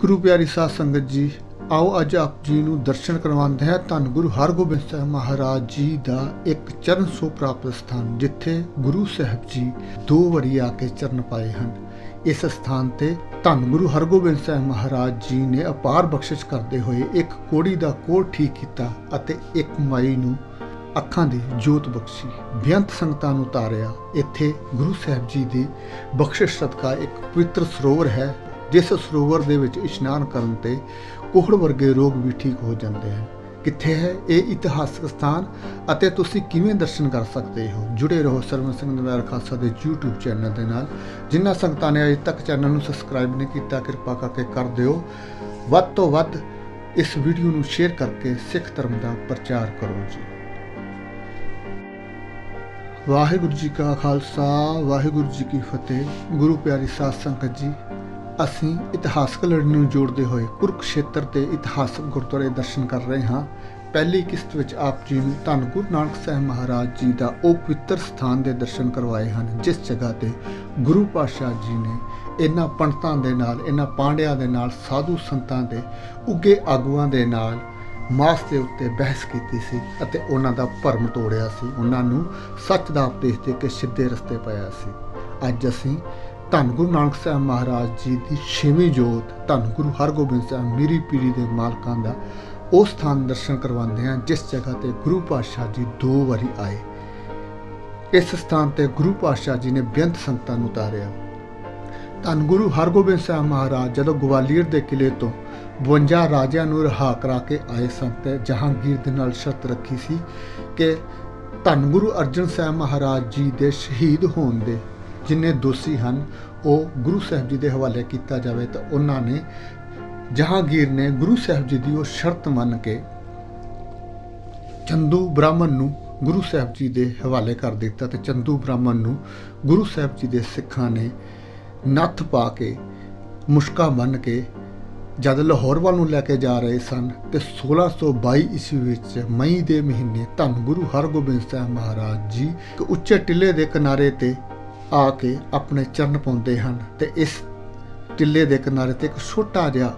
ਗੁਰੂ ਪਿਆਰੀ ਸਾਧ ਸੰਗਤ ਜੀ, ਆਓ ਅੱਜ ਆਪ ਜੀ ਨੂੰ ਦਰਸ਼ਨ ਕਰਵਾਉਂਦੇ ਹਾਂ ਧੰਨ ਗੁਰੂ ਹਰਗੋਬਿੰਦ ਸਾਹਿਬ ਮਹਾਰਾਜ ਜੀ ਦਾ ਇੱਕ ਚਰਨ ਸੋ ਪ੍ਰਾਪਤ ਸਥਾਨ, ਜਿੱਥੇ ਗੁਰੂ ਸਾਹਿਬ ਜੀ ਦੋ ਵਾਰੀ ਆ ਕੇ ਚਰਨ ਪਾਏ ਹਨ। ਇਸ ਸਥਾਨ ਤੇ ਧੰਨ ਗੁਰੂ ਹਰਗੋਬਿੰਦ ਸਾਹਿਬ ਮਹਾਰਾਜ ਜੀ ਨੇ ਅਪਾਰ ਬਖਸ਼ਿਸ਼ ਕਰਦੇ ਹੋਏ ਇੱਕ ਕੋੜੀ ਦਾ ਕੋੜ ਠੀਕ ਕੀਤਾ ਅਤੇ ਇੱਕ ਮਾਈ ਨੂੰ ਅੱਖਾਂ ਦੀ ਜੋਤ ਬਖਸ਼ੀ। ਬੇਅੰਤ ਸੰਗਤਾਂ ਨੂੰ ਤਾਰਿਆ ਇੱਥੇ ਗੁਰੂ ਸਾਹਿਬ ਜੀ ਦੀ ਬਖਸ਼ਿਸ਼ ਸਦਕਾ ਇੱਕ ਪਵਿੱਤਰ ਸਰੋਵਰ ਹੈ। ਜਿਸ ਸਰੋਵਰ ਦੇ ਵਿੱਚ ਇਸ਼ਨਾਨ ਕਰਨ ਤੇ ਕੋਹੜ ਵਰਗੇ ਰੋਗ ਵੀ ਠੀਕ ਹੋ ਜਾਂਦੇ ਹਨ। ਕਿੱਥੇ ਹੈ ਇਹ ਇਤਿਹਾਸਕ ਸਥਾਨ ਅਤੇ ਤੁਸੀਂ ਕਿਵੇਂ ਦਰਸ਼ਨ ਕਰ ਸਕਦੇ ਹੋ? ਜੁੜੇ ਰਹੋ ਸਰਵਨ ਸਿੰਘ ਨਵਾਰ ਖਾਲਸਾ ਦੇ YouTube ਚੈਨਲ ਦੇ ਨਾਲ, ਜਿਨ੍ਹਾਂ ਸੰਗਤਾਂ ਨੇ ਅਜੇ ਤੱਕ ਚੈਨਲ ਨੂੰ ਸਬਸਕ੍ਰਾਈਬ ਨਹੀਂ ਕੀਤਾ, ਕਿਰਪਾ ਕਰਕੇ ਕਰ ਦਿਓ। ਵੱਧ ਤੋਂ ਵੱਧ ਇਸ ਵੀਡੀਓ ਨੂੰ ਸ਼ੇਅਰ ਕਰਕੇ ਸਿੱਖ ਧਰਮ ਦਾ ਪ੍ਰਚਾਰ ਕਰੋ ਜੀ। ਵਾਹਿਗੁਰੂ ਜੀ ਕਾ ਖਾਲਸਾ, ਵਾਹਿਗੁਰੂ ਜੀ ਕੀ ਫਤਿਹ। ਗੁਰੂ ਪਿਆਰੀ ਸਾਧ ਸੰਗਤ ਜੀ ਅਸੀਂ ਇਤਿਹਾਸਕ ਲੜੀ ਨੂੰ ਜੋੜਦੇ ਹੋਏ ਕੁਰਕਸ਼ੇਤਰ ਤੇ ਇਤਿਹਾਸਕ ਗੁਰਦੁਆਰੇ ਦਰਸ਼ਨ ਕਰ ਰਹੇ ਹਾਂ। ਪਹਿਲੀ ਕਿਸ਼ਤ ਵਿੱਚ ਆਪ ਜੀ ਨੂੰ ਧੰਨ ਗੁਰੂ ਨਾਨਕ ਸਾਹਿਬ ਮਹਾਰਾਜ ਜੀ ਦਾ ਉਹ ਪਵਿੱਤਰ ਸਥਾਨ ਦੇ ਦਰਸ਼ਨ ਕਰਵਾਏ ਹਨ, ਜਿਸ ਜਗ੍ਹਾ ਤੇ ਗੁਰੂ ਪਾਤਸ਼ਾਹ ਜੀ ਨੇ ਇਹਨਾਂ ਪੰਡਤਾਂ ਦੇ ਨਾਲ, ਇਹਨਾਂ ਪਾਂਡਿਆਂ ਦੇ ਨਾਲ, ਸਾਧੂ ਸੰਤਾਂ ਦੇ ਉੱਗੇ ਆਗੂਆਂ ਦੇ ਨਾਲ ਮਾਸ ਦੇ ਉੱਤੇ ਬਹਿਸ ਕੀਤੀ ਸੀ ਅਤੇ ਉਹਨਾਂ ਦਾ ਭਰਮ ਤੋੜਿਆ ਸੀ। ਉਹਨਾਂ ਨੂੰ ਸੱਚ ਦਾ ਉਪਦੇਸ਼ ਦੇ ਕੇ ਸਿੱਧੇ ਰਸਤੇ ਪਾਇਆ ਸੀ। ਅੱਜ ਅਸੀਂ ਧੰਨ ਗੁਰੂ ਨਾਨਕ ਸਾਹਿਬ ਮਹਾਰਾਜ ਜੀ ਦੀ ਛੇਵੀਂ ਜੋਤ, ਧੰਨ ਗੁਰੂ ਹਰਗੋਬਿੰਦ ਸਾਹਿਬ ਮੀਰੀ ਪੀੜੀ ਦੇ ਮਾਲਕਾਂ ਦਾ ਉਹ ਸਥਾਨ ਦਰਸ਼ਨ ਕਰਵਾਉਂਦੇ ਹਾਂ, ਜਿਸ ਜਗ੍ਹਾ ਤੇ ਗੁਰੂ ਪਾਤਸ਼ਾਹ ਜੀ ਦੋ ਵਾਰੀ ਆਏ। ਇਸ ਸਥਾਨ ਤੇ ਗੁਰੂ ਪਾਤਸ਼ਾਹ ਜੀ ਨੇ ਬੇਅੰਤ ਸੰਗਤਾਂ ਨੂੰ ਉਤਾਰਿਆ। ਧੰਨ ਗੁਰੂ ਹਰਗੋਬਿੰਦ ਸਾਹਿਬ ਮਹਾਰਾਜ, ਜਦੋਂ ਗਵਾਲੀਅਰ ਦੇ ਕਿਲੇ ਤੋਂ 52 ਰਾਜਿਆਂ ਨੂੰ ਰਿਹਾ ਕਰਾ ਕੇ ਆਏ ਸਨ ਤੇ ਜਹਾਂਗੀਰ ਦੇ ਨਾਲ ਸ਼ਰਤ ਰੱਖੀ ਸੀ ਕਿ ਧੰਨ ਗੁਰੂ ਅਰਜਨ ਸਾਹਿਬ ਮਹਾਰਾਜ ਜੀ ਦੇ ਸ਼ਹੀਦ ਹੋਣ ਦੇ ਜਿੰਨੇ ਦੋਸ਼ੀ ਹਨ, ਉਹ ਗੁਰੂ ਸਾਹਿਬ ਜੀ ਦੇ ਹਵਾਲੇ ਕੀਤਾ ਜਾਵੇ ਤਾਂ ਉਹਨਾਂ ਨੇ ਜਹਾਂਗੀਰ ਨੇ ਗੁਰੂ ਸਾਹਿਬ ਜੀ ਦੀ ਉਹ ਸ਼ਰਤ ਮੰਨ ਕੇ ਚੰਦੂ ਬ੍ਰਾਹਮਣ ਨੂੰ ਗੁਰੂ ਸਾਹਿਬ ਜੀ ਦੇ ਹਵਾਲੇ ਕਰ ਦਿੱਤਾ ਤੇ ਚੰਦੂ ਬ੍ਰਾਹਮਣ ਨੂੰ ਗੁਰੂ ਸਾਹਿਬ ਜੀ ਦੇ ਸਿੱਖਾਂ ਨੇ ਨੱਥ ਪਾ ਕੇ, ਮੁਸ਼ਕਾ ਮੰਨ ਕੇ ਜਦ ਲਾਹੌਰ ਵੱਲ ਨੂੰ ਲੈ ਕੇ ਜਾ ਰਹੇ ਸਨ ਤੇ 1622 ਈਸਵੀ ਵਿੱਚ ਮਈ ਦੇ ਮਹੀਨੇ ਧੰਨ ਗੁਰੂ ਹਰਗੋਬਿੰਦ ਸਾਹਿਬ ਮਹਾਰਾਜ ਜੀ ਇੱਕ ਉੱਚੇ ਟਿੱਲੇ ਦੇ ਕਿਨਾਰੇ ਤੇ ਆ ਕੇ ਆਪਣੇ ਚਰਨ ਪਾਉਂਦੇ ਹਨ ਤੇ ਇਸ ਟਿੱਲੇ ਦੇ ਕਿਨਾਰੇ ਤੇ ਇੱਕ ਛੋਟਾ ਜਿਹਾ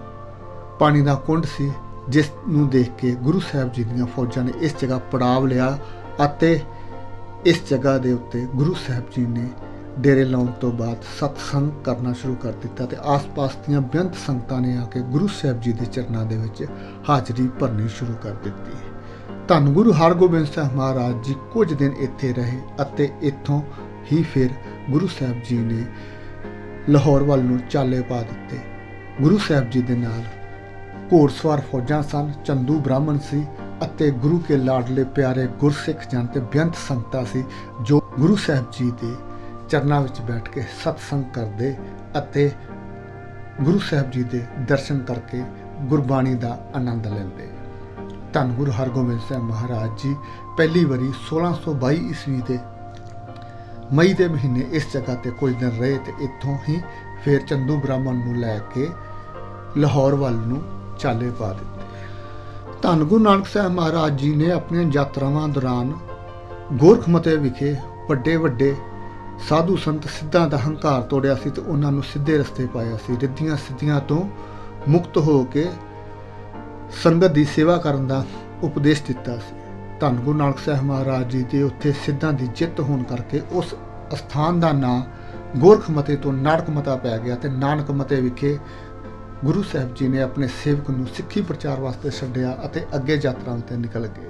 ਪਾਣੀ ਦਾ ਕੁੰਡ ਸੀ, ਜਿਸ ਨੂੰ ਦੇਖ ਕੇ ਗੁਰੂ ਸਾਹਿਬ ਜੀ ਦੀਆਂ ਫੌਜਾਂ ਨੇ ਇਸ ਜਗ੍ਹਾ ਪੜਾਵ ਲਿਆ ਅਤੇ ਇਸ ਜਗ੍ਹਾ ਦੇ ਉੱਤੇ ਗੁਰੂ ਸਾਹਿਬ ਜੀ ਨੇ ਡੇਰੇ ਲਾਉਣ ਤੋਂ ਬਾਅਦ ਸਤਸੰਗ ਕਰਨਾ ਸ਼ੁਰੂ ਕਰ ਦਿੱਤਾ ਤੇ ਆਸ-ਪਾਸ ਦੀਆਂ ਬੇਅੰਤ ਸੰਗਤਾਂ ਨੇ ਆ ਕੇ ਗੁਰੂ ਸਾਹਿਬ ਜੀ ਦੇ ਚਰਨਾਂ ਦੇ ਵਿੱਚ ਹਾਜ਼ਰੀ ਭਰਨੀ ਸ਼ੁਰੂ ਕਰ ਦਿੱਤੀ। ਧੰਨ ਗੁਰੂ ਹਰਗੋਬਿੰਦ ਸਾਹਿਬ ਮਹਾਰਾਜ ਜੀ ਕੁਝ ਦਿਨ ਇੱਥੇ ਰਹੇ ਅਤੇ ਇੱਥੋਂ ਹੀ ਫਿਰ ਗੁਰੂ ਸਾਹਿਬ ਜੀ ਨੇ ਲਾਹੌਰ ਵੱਲ ਨੂੰ ਚਾਲੇ ਪਾ ਦਿੱਤੇ। ਗੁਰੂ ਸਾਹਿਬ ਜੀ ਦੇ ਨਾਲ ਘੋੜਸਵਾਰ ਫੌਜਾਂ ਸਨ, ਚੰਦੂ ਬ੍ਰਾਹਮਣ ਸੀ ਅਤੇ ਗੁਰੂ ਕੇ ਲਾਡਲੇ ਪਿਆਰੇ ਗੁਰਸਿੱਖ ਜਨ ਤੇ ਬੇਅੰਤ ਸੰਗਤਾਂ ਸੀ, ਜੋ ਗੁਰੂ ਸਾਹਿਬ ਜੀ ਦੇ ਚਰਨਾਂ ਵਿੱਚ ਬੈਠ ਕੇ ਸਤਸੰਗ ਕਰਦੇ ਅਤੇ ਗੁਰੂ ਸਾਹਿਬ ਜੀ ਦੇ ਦਰਸ਼ਨ ਕਰਕੇ ਗੁਰਬਾਣੀ ਦਾ ਆਨੰਦ ਲੈਂਦੇ। ਧੰਨ ਗੁਰੂ ਹਰਗੋਬਿੰਦ ਸਾਹਿਬ ਮਹਾਰਾਜ ਜੀ, ਪਹਿਲੀ ਵਾਰੀ 1622 ਈਸਵੀ ਦੇ ਮਈ ਦੇ ਮਹੀਨੇ ਇਸ ਜਗ੍ਹਾ ਤੇ ਕੁਝ ਦਿਨ ਰਹੇ ਤੇ ਇੱਥੋਂ ਹੀ ਫਿਰ ਚੰਦੂ ਬ੍ਰਾਹਮਣ ਨੂੰ ਲੈ ਕੇ ਲਾਹੌਰ ਵੱਲ ਨੂੰ ਚਾਲੇ ਪਾ ਦਿੱਤੇ। ਧੰਨ ਗੁਰੂ ਨਾਨਕ ਸਾਹਿਬ ਮਹਾਰਾਜ ਜੀ ਨੇ ਆਪਣੀਆਂ ਯਾਤਰਾਵਾਂ ਦੌਰਾਨ ਗੋਰਖਮਤੇ ਵਿਖੇ ਵੱਡੇ ਵੱਡੇ ਸਾਧੂ ਸੰਤ ਸਿੱਧਾਂ ਦਾ ਹੰਕਾਰ ਤੋੜਿਆ ਸੀ ਤੇ ਉਹਨਾਂ ਨੂੰ ਸਿੱਧੇ ਰਸਤੇ ਪਾਇਆ ਸੀ। ਰਿੱਧੀਆਂ ਸਿੱਧੀਆਂ ਤੋਂ ਮੁਕਤ ਹੋ ਕੇ ਸੰਗਤ ਦੀ ਸੇਵਾ ਕਰਨ ਦਾ ਉਪਦੇਸ਼ ਦਿੱਤਾ ਸੀ। ਧੰਨ ਗੁਰੂ ਨਾਨਕ ਸਾਹਿਬ ਮਹਾਰਾਜ ਜੀ ਦੇ ਉੱਥੇ ਸਿੱਧਾਂ ਦੀ ਜਿੱਤ ਹੋਣ ਕਰਕੇ ਉਸ ਸਥਾਨ ਦਾ ਨਾਂ ਗੋਰਖ ਮਤੇ ਤੋਂ ਨਾਨਕ ਮਤਾ ਪੈ ਗਿਆ ਤੇ ਨਾਨਕ ਮਤੇ ਵਿਖੇ ਗੁਰੂ ਸਾਹਿਬ ਜੀ ਨੇ ਆਪਣੇ ਸੇਵਕ ਨੂੰ ਸਿੱਖੀ ਪ੍ਰਚਾਰ ਵਾਸਤੇ ਛੱਡਿਆ ਅਤੇ ਅੱਗੇ ਯਾਤਰਾ ਤੇ ਨਿਕਲ ਗਏ।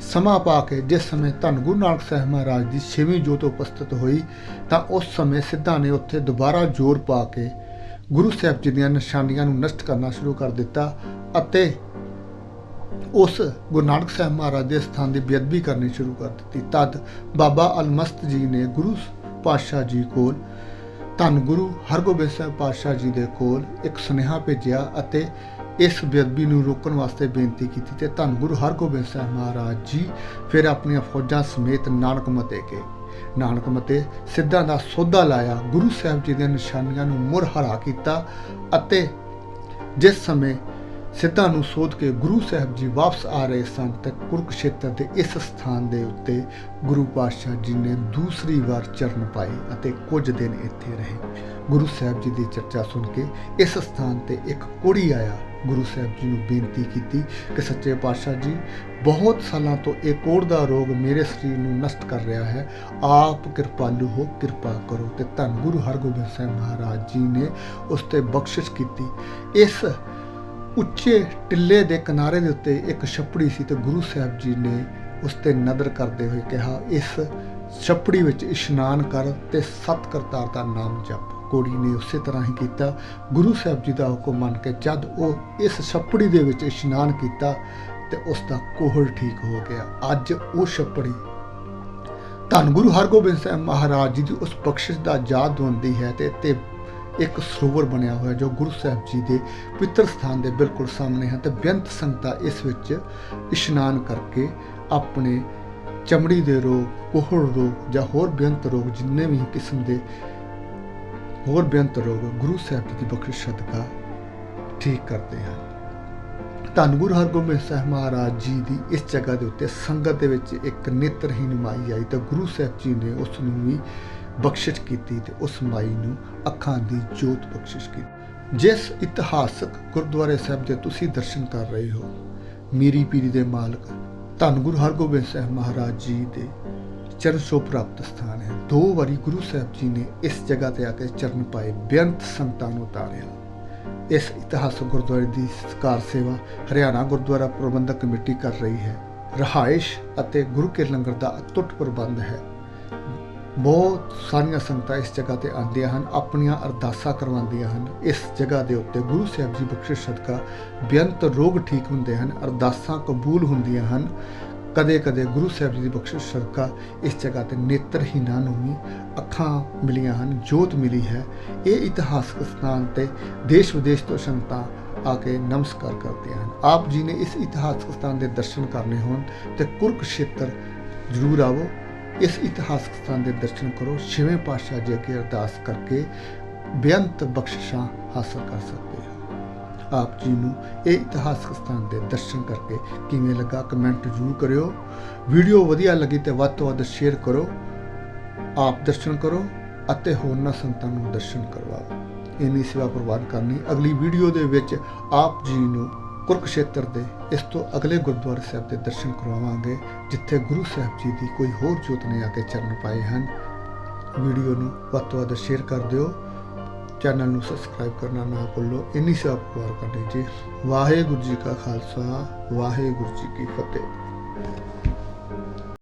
ਸਮਾਂ ਪਾ ਕੇ ਜਿਸ ਸਮੇਂ ਧੰਨ ਗੁਰੂ ਨਾਨਕ ਸਾਹਿਬ ਮਹਾਰਾਜ ਦੀ ਛੇਵੀਂ ਜੋਤ ਉਪਸਥਿਤ ਹੋਈ, ਤਾਂ ਉਸ ਸਮੇਂ ਸਿੱਧਾਂ ਨੇ ਉੱਥੇ ਦੁਬਾਰਾ ਜ਼ੋਰ ਪਾ ਕੇ ਗੁਰੂ ਸਾਹਿਬ ਜੀ ਦੀਆਂ ਨਿਸ਼ਾਨੀਆਂ ਨੂੰ ਨਸ਼ਟ ਕਰਨਾ ਸ਼ੁਰੂ ਕਰ ਦਿੱਤਾ ਅਤੇ ਉਸ ਗੁਰੂ ਨਾਨਕ ਸਾਹਿਬ ਮਹਾਰਾਜ ਦੇ ਸਥਾਨ ਦੀ ਬੇਅਦਬੀ ਕਰਨੀ ਸ਼ੁਰੂ ਕਰ ਦਿੱਤੀ। ਤਦ ਬਾਬਾ ਅਲਮਸਤ ਜੀ ਨੇ ਗੁਰੂ ਪਾਤਸ਼ਾਹ ਜੀ ਕੋਲ ਧੰਨ ਗੁਰੂ ਹਰਗੋਬਿੰਦ ਸਾਹਿਬ ਪਾਤਸ਼ਾਹ ਜੀ ਦੇ ਕੋਲ ਇੱਕ ਸੁਨੇਹਾ ਭੇਜਿਆ ਅਤੇ ਇਸ ਬੇਅਦਬੀ ਨੂੰ ਰੋਕਣ ਵਾਸਤੇ ਬੇਨਤੀ ਕੀਤੀ ਤੇ ਧੰਨ ਗੁਰੂ ਹਰਗੋਬਿੰਦ ਸਾਹਿਬ ਮਹਾਰਾਜ ਜੀ ਫਿਰ ਆਪਣੀਆਂ ਫੌਜਾਂ ਸਮੇਤ ਨਾਨਕ ਮਤੇ ਗਏ। ਨਾਨਕ ਮਤੇ ਸਿੱਧਾਂ ਦਾ ਸੋਧਾ ਲਾਇਆ, ਗੁਰੂ ਸਾਹਿਬ ਜੀ ਦੀਆਂ ਨਿਸ਼ਾਨੀਆਂ ਨੂੰ ਮੁੜ ਹਰਾ ਕੀਤਾ ਅਤੇ ਜਿਸ ਸਮੇਂ ਸਿੱਧਾਂ ਨੂੰ ਸੋਧ ਕੇ ਗੁਰੂ ਸਾਹਿਬ ਜੀ ਵਾਪਸ ਆ ਰਹੇ ਸਨ ਤੇ ਕੁਰਕਸ਼ੇਤਰ ਦੇ ਇਸ ਸਥਾਨ ਦੇ ਉੱਤੇ ਗੁਰੂ ਪਾਤਸ਼ਾਹ ਜੀ ਨੇ ਦੂਸਰੀ ਵਾਰ ਚਰਨ ਪਾਏ ਅਤੇ ਕੁਝ ਦਿਨ ਇੱਥੇ ਰਹੇ। ਗੁਰੂ ਸਾਹਿਬ ਜੀ ਦੀ ਚਰਚਾ ਸੁਣ ਕੇ ਇਸ ਸਥਾਨ ਤੇ ਇੱਕ ਕੁੜੀ ਆਇਆ। ਗੁਰੂ ਸਾਹਿਬ ਜੀ ਨੂੰ ਬੇਨਤੀ ਕੀਤੀ ਕਿ, ਸੱਚੇ ਪਾਤਸ਼ਾਹ ਜੀ, ਬਹੁਤ ਸਾਲਾਂ ਤੋਂ ਇਹ ਕੋੜ ਦਾ ਰੋਗ ਮੇਰੇ ਸਰੀਰ ਨੂੰ ਨਸ਼ਟ ਕਰ ਰਿਹਾ ਹੈ। ਆਪ ਕਿਰਪਾਲੂ ਹੋ, ਕਿਰਪਾ ਕਰੋ। ਤੇ ਧੰਨ ਗੁਰੂ ਹਰਗੋਬਿੰਦ ਸਾਹਿਬ ਮਹਾਰਾਜ ਜੀ ਨੇ ਉਸ ਤੇ ਬਖਸ਼ਿਸ਼ ਕੀਤੀ। ਇਸ ਉੱਚੇ ਟਿੱਲੇ ਦੇ ਕਿਨਾਰੇ ਦੇ ਉੱਤੇ ਇੱਕ ਛੱਪੜੀ ਸੀ ਤੇ ਗੁਰੂ ਸਾਹਿਬ ਜੀ ਨੇ ਉਸ ਤੇ ਨਦਰ ਕਰਦੇ ਹੋਏ ਕਿਹਾ, ਇਸ ਛੱਪੜੀ ਵਿੱਚ ਇਸ਼ਨਾਨ ਕਰ ਤੇ ਸਤ ਕਰਤਾਰ ਦਾ ਨਾਮ ਜਪ। ਕੋੜੀ ਨੇ ਉਸੇ ਤਰ੍ਹਾਂ ਹੀ ਕੀਤਾ। ਗੁਰੂ ਸਾਹਿਬ ਜੀ ਦਾ ਹੁਕਮ ਮੰਨ ਕੇ ਜਦ ਉਹ ਇਸ ਛੱਪੜੀ ਦੇ ਵਿੱਚ ਇਸ਼ਨਾਨ ਕੀਤਾ ਤੇ ਉਸ ਦਾ ਕੋਹੜ ਠੀਕ ਹੋ ਗਿਆ। ਅੱਜ ਉਹ ਛੱਪੜੀ ਧੰਨ ਗੁਰੂ ਹਰਗੋਬਿੰਦ ਸਾਹਿਬ ਮਹਾਰਾਜ ਜੀ ਦੀ ਉਸ ਬਖਸ਼ਿਸ਼ ਦਾ ਯਾਦ ਹੁੰਦੀ ਹੈ ਤੇ ਤੇ ਇੱਕ ਸਰੋਵਰ ਬਣਿਆ ਹੋਇਆ ਜੋ ਗੁਰੂ ਸਾਹਿਬ ਜੀ ਦੇ ਪਵਿੱਤਰ ਸਥਾਨ ਦੇ ਬਿਲਕੁਲ ਸਾਹਮਣੇ ਹੈ ਤੇ ਬੇਅੰਤ ਸੰਗਤਾਂ ਇਸ ਵਿੱਚ ਇਸ਼ਨਾਨ ਕਰਕੇ ਆਪਣੇ ਚਮੜੀ ਦੇ ਰੋਗ, ਕੋਹੜ ਰੋਗ ਜਾਂ ਹੋਰ ਬੇਅੰਤ ਰੋਗ ਜਿੰਨੇ ਵੀ ਕਿਸਮ ਦੇ ਹੋਰ ਬੇਅੰਤ ਰੋਗ ਗੁਰੂ ਸਾਹਿਬ ਜੀ ਦੀ ਬਖਸ਼ਿਸ਼ ਸਦਕਾ ਠੀਕ ਕਰਦੇ ਹਨ ਧੰਨ ਗੁਰੂ ਹਰਗੋਬਿੰਦ ਸਾਹਿਬ ਮਹਾਰਾਜ ਜੀ ਦੀ ਇਸ ਜਗ੍ਹਾ ਦੇ ਉੱਤੇ ਸੰਗਤ ਦੇ ਵਿੱਚ ਇੱਕ ਨੇਤਰਹੀਨ ਮਾਈ ਆਈ ਤਾਂ ਗੁਰੂ ਸਾਹਿਬ ਜੀ ਨੇ ਉਸ ਨੂੰ ਵੀ ਬਖਸ਼ਿਸ਼ ਕੀਤੀ ਤੇ ਉਸ ਮਾਈ ਨੂੰ ਅੱਖਾਂ ਦੀ ਜੋਤ ਬਖਸ਼ਿਸ਼ ਕੀਤੀ। ਜਿਸ ਇਤਿਹਾਸਕ ਗੁਰਦੁਆਰੇ ਸਾਹਿਬ ਦੇ ਤੁਸੀਂ ਦਰਸ਼ਨ ਕਰ ਰਹੇ ਹੋ, ਮੀਰੀ ਪੀਰੀ ਦੇ ਮਾਲਕ ਧੰਨ ਗੁਰੂ ਹਰਗੋਬਿੰਦ ਸਾਹਿਬ ਮਹਾਰਾਜ ਜੀ ਦੇ ਚਰਨ ਸ਼ੋ ਪ੍ਰਾਪਤ ਸਥਾਨ ਹੈ। ਦੋ ਵਾਰੀ ਗੁਰੂ ਸਾਹਿਬ ਜੀ ਨੇ ਇਸ ਜਗ੍ਹਾ ਤੇ ਆ ਕੇ ਚਰਨ ਪਾਏ, ਬੇਅੰਤ ਸੰਤਾਂ ਨੂੰ ਉਤਾਰਿਆ। ਇਸ ਇਤਿਹਾਸਕ ਗੁਰਦੁਆਰੇ ਦੀ ਸਤਿਕਾਰ ਸੇਵਾ ਹਰਿਆਣਾ ਗੁਰਦੁਆਰਾ ਪ੍ਰਬੰਧਕ ਕਮੇਟੀ ਕਰ ਰਹੀ ਹੈ। ਰਹਾਇਸ਼ ਅਤੇ ਗੁਰੂ ਕੇ ਲੰਗਰ ਦਾ ਅਟੁੱਟ ਪ੍ਰਬੰਧ ਹੈ। ਬਹੁਤ ਸਾਰੀਆਂ ਸੰਗਤਾਂ ਇਸ ਜਗ੍ਹਾ ਤੇ ਆਉਂਦੀਆਂ ਹਨ, ਆਪਣੀਆਂ ਅਰਦਾਸਾਂ ਕਰਵਾਉਂਦੀਆਂ ਹਨ। ਇਸ ਜਗ੍ਹਾ ਦੇ ਉੱਤੇ ਗੁਰੂ ਸਾਹਿਬ ਜੀ ਬਖਸ਼ਿਸ਼ ਸਦਕਾ ਬੇਅੰਤ ਰੋਗ ਠੀਕ ਹੁੰਦੇ ਹਨ, ਅਰਦਾਸਾਂ ਕਬੂਲ ਹੁੰਦੀਆਂ ਹਨ। ਕਦੇ-ਕਦੇ ਗੁਰੂ ਸਾਹਿਬ ਜੀ ਦੀ ਬਖਸ਼ਿਸ਼ ਸਦਕਾ ਇਸ ਜਗ੍ਹਾ ਤੇ ਨੇਤਰਹੀਨਾਂ ਨੂੰ ਵੀ ਅੱਖਾਂ ਮਿਲੀਆਂ ਹਨ, ਜੋਤ ਮਿਲੀ ਹੈ। ਇਹ ਇਤਿਹਾਸਕ ਸਥਾਨ ਤੇ ਦੇਸ਼ ਵਿਦੇਸ਼ ਤੋਂ ਸੰਗਤਾਂ ਆ ਕੇ ਨਮਸਕਾਰ ਕਰਦੀਆਂ ਹਨ। ਆਪ ਜੀ ਨੇ ਇਸ ਇਤਿਹਾਸਕ ਸਥਾਨ ਦੇ ਦਰਸ਼ਨ ਕਰਨੇ ਹੋਣ ਤੇ ਕੁਰਕਸ਼ੇਤਰ ਜ਼ਰੂਰ ਆਵੋ। ਇਸ ਇਤਿਹਾਸਕ ਸਥਾਨ ਦੇ ਦਰਸ਼ਨ ਕਰੋ, ਛੇਵੇਂ ਪਾਤਸ਼ਾਹ ਜੀ ਅੱਗੇ ਅਰਦਾਸ ਕਰਕੇ ਬੇਅੰਤ ਬਖਸ਼ਿਸ਼ਾਂ ਹਾਸਲ ਕਰ ਸਕਦੇ ਹੋ। ਆਪ ਜੀ ਨੂੰ ਇਹ ਇਤਿਹਾਸਕ ਸਥਾਨ ਦੇ ਦਰਸ਼ਨ ਕਰਕੇ ਕਿਵੇਂ ਲੱਗਾ ਕਮੈਂਟ ਜ਼ਰੂਰ ਕਰਿਓ। ਵੀਡੀਓ ਵਧੀਆ ਲੱਗੀ ਤੇ ਵੱਧ ਤੋਂ ਵੱਧ ਸ਼ੇਅਰ ਕਰੋ। ਆਪ ਦਰਸ਼ਨ ਕਰੋ ਅਤੇ ਹੋਰਨਾਂ ਸੰਤਾਂ ਨੂੰ ਦਰਸ਼ਨ ਕਰਵਾਓ। ਇੰਨੀ ਸੇਵਾ ਪ੍ਰਵਾਨ ਕਰਨੀ। ਅਗਲੀ ਵੀਡੀਓ ਦੇ ਵਿੱਚ ਆਪ ਜੀ ਨੂੰ ਕੁਰਕਸ਼ੇਤਰ ਦੇ ਇਸ ਤੋਂ ਅਗਲੇ ਗੁਰਦੁਆਰਾ ਸਾਹਿਬ ਦੇ ਦਰਸ਼ਨ ਕਰਵਾਵਾਂਗੇ ਜਿੱਥੇ ਗੁਰੂ ਸਾਹਿਬ ਜੀ ਦੀ ਕੋਈ ਹੋਰ ਜੋਤ ਨੇ ਆ ਕੇ ਚਰਨ ਪਾਏ ਹਨ। ਵੀਡੀਓ ਨੂੰ ਵੱਧ ਤੋਂ ਵੱਧ ਸ਼ੇਅਰ ਕਰ ਦਿਓ। ਚੈਨਲ ਨੂੰ ਸਬਸਕ੍ਰਾਈਬ ਕਰਨਾ ਨਾ ਭੁੱਲੋ। ਇੰਨੀ ਸੇਵਾ ਪ੍ਰਵਾਨ ਕਰਨੀ ਜੀ। ਵਾਹਿਗੁਰੂ ਜੀ ਕਾ ਖਾਲਸਾ, ਵਾਹਿਗੁਰੂ ਜੀ ਕੀ ਫਤਿਹ।